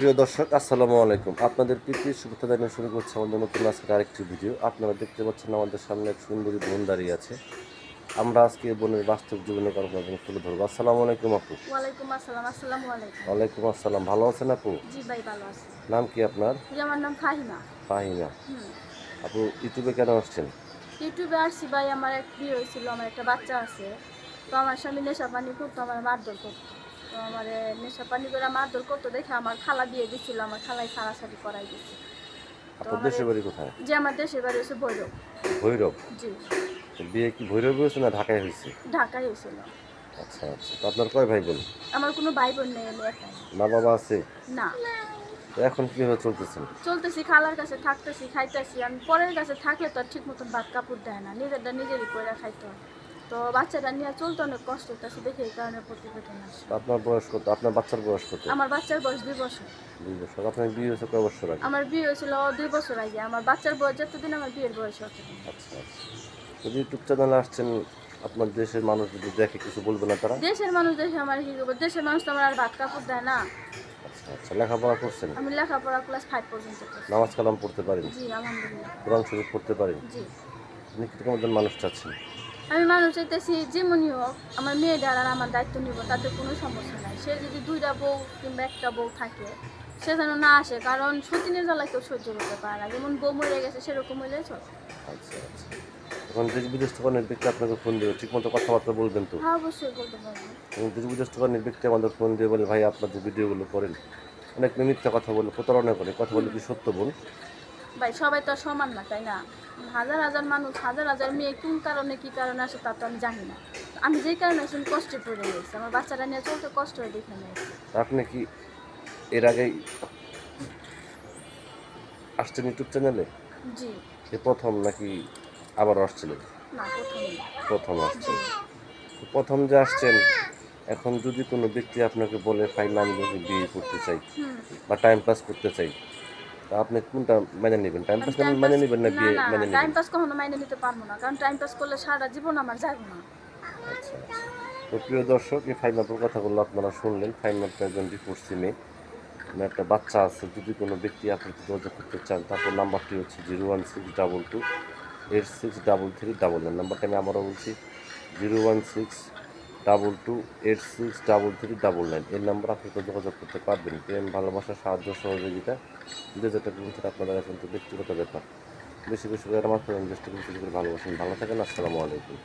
প্রিয় দর্শক আসসালামু আলাইকুম। আপনাদের প্রীতি শুভেচ্ছা জানিয়ে শুরু করছে আমাদের নতুন আজকের আরেকটি ভিডিও। আপনারা দেখতে পাচ্ছেন আমাদের সামনে এক সুন্দরী বোন দাঁড়িয়ে আছে। আমরা আজকে বোনের বাস্তব জীবনের গল্প তুলে ধরবো। আসসালামু আলাইকুম আপু। ওয়ালাইকুম আসসালাম আসসালামু আলাইকুম। ওয়ালাইকুম আসসালাম। ভালো আছেন আপু? জি ভাই ভালো আছি। নাম কি আপনার? আমার নাম ফাহিমা। ফাহিমা। আপু ইউটিউবে কেন আসছেন? ইউটিউবে আসছি ভাই আমার এক বিয়ে হয়েছিল আমার একটা বাচ্চা আছে। তো আমার স্বামী নেশা পানি করতো আমার মারধর করতো। তো আমার নেশা পানি করে মারধর করতো দেখে আমার খালা বিয়ে দিছিল আমার খালাই সারাসারি করাই দিচ্ছে আপনার দেশের বাড়ি কোথায়? যে আমার দেশের বাড়ি হচ্ছে ভৈরব। ভৈরব? জি। বিয়ে কি ভৈরবে হয়েছে না ঢাকায় হয়েছে? ঢাকায় হয়েছিল। আচ্ছা আচ্ছা। তো আপনার কয় ভাই বোন আমার কোনো ভাই বোন নেই আমি একাই। মা বাবা আছে? না। তো এখন কীভাবে চলতেছেন চলতেছি? খালার কাছে থাকতেছি খাইতেছি। আমি পরের কাছে থাকলে তো আর ঠিক মতন ভাত কাপড় দেয় না নিজেরটা নিজেরই করে খাইতে হয়। তো বাচ্চাটা নিয়ে চলতে অনেক কষ্ট হইতেছে দেখে এই কারণে প্রতিবেদন আসে। আপনার বয়স কত? আপনার বাচ্চার বয়স কত? আমার বাচ্চার বয়স দুই বছর। দুই বছর। আপনার বিয়ে হয়েছে কয় বছর আগে? আমার বিয়ে হয়েছিল দুই বছর আগে। আমার বাচ্চার বয়স যতদিন আমার বিয়ের বয়স অতদিন আচ্ছা আচ্ছা। যদি ইউটিউব চ্যানেলে আসছেন আপনার দেশের মানুষ যদি দেখে কিছু বলবে না তারা? দেশের মানুষ দেখে আমার কি করব? দেশের মানুষ তো আমার আর ভাত কাপড় দেয় না। আচ্ছা আচ্ছা। লেখাপড়া করছেন? আমি লেখাপড়া ক্লাস ফাইভ পর্যন্ত করছি। নামাজ কালাম পড়তে পারেন? জি আলহামদুলিল্লাহ। কোরআন শরীফ পড়তে পারেন? জি। আপনি কীরকম একজন মানুষ চাচ্ছেন? আমি মানুষ চাইতেছি যেমনই হোক আমার মেয়েটার আর আমার দায়িত্ব নিব তাতে কোনো সমস্যা নাই। সে যদি দুইটা বউ কিংবা একটা বউ থাকে সে যেন না আসে কারণ সতীনের জ্বালায় কেউ সহ্য করতে পারে না। যেমন বউ মরে গেছে সেরকম হইলে চল। আচ্ছা আচ্ছা। এখন দেশ বিদেশ থেকে অনেক ব্যক্তি আপনাকে ফোন দেবে ঠিক মতো কথাবার্তা বলবেন তো? হ্যাঁ অবশ্যই বলতে পারব। এবং দেশ বিদেশ থেকে অনেক ব্যক্তি আমাদের ফোন দিয়ে বলে ভাই আপনার যে ভিডিওগুলো করেন অনেক মিথ্যা কথা বলে প্রতারণা করে কথা বলে কি সত্য বল? ভাই সবাই তো সমান না তাই না? হাজার হাজার মানুষ হাজার হাজার মেয়ে কোন কারণে কি কারণে আসে তা তো আমি জানি না। আমি যেই কারণে আসুন কষ্টে পড়ে গেছি আমার বাচ্চারা নিয়ে চলতে কষ্ট হয়ে দেখে নিয়েছি আপনি কি এর আগেই আসছেন ইউটিউব চ্যানেলে? জি। এ প্রথম নাকি আবারও আসছিলেন? না প্রথমে প্রথম আসছেন প্রথম যে আসছেন এখন যদি কোনো ব্যক্তি আপনাকে বলে ফাইন আমি যদি বিয়ে করতে চাই বা টাইম পাস করতে চাই আপনি কোনটা মেনে নেবেন? টাইম পাস মেনে নেবেন না বিয়ে মেনে টাইম নেবেন? পাস কখনো মাইনে নিতে পারব না কারণ টাইম পাস করলে সারা জীবন আমার যাবে না। আচ্ছা আচ্ছা। তো প্রিয় দর্শক এই ফাইন মাপের কথাগুলো আপনারা শুনলেন। ফাইন মাপটা একজন ডিভোর্সি মেয়ে মানে একটা বাচ্চা আছে যদি কোনো ব্যক্তি আপনাকে যোগাযোগ করতে চান তারপর নাম্বারটি হচ্ছে zero one six double two eight six double three double nine. নাম্বারটা আমি আবারও বলছি zero one six double two eight six double three double nine এই নাম্বার আপনি তো যোগাযোগ করতে পারবেন, প্রেম, ভালোবাসা, সাহায্য, সহযোগিতা, যে যেটা কিন্তু সেটা আপনাদের কিন্তু ব্যক্তিগত ব্যাপার। বেশি বেশি করে আমার ফ্রেন্ড করে ভালোবাসেন। ভালো থাকেন, আসসালামু আলাইকুম।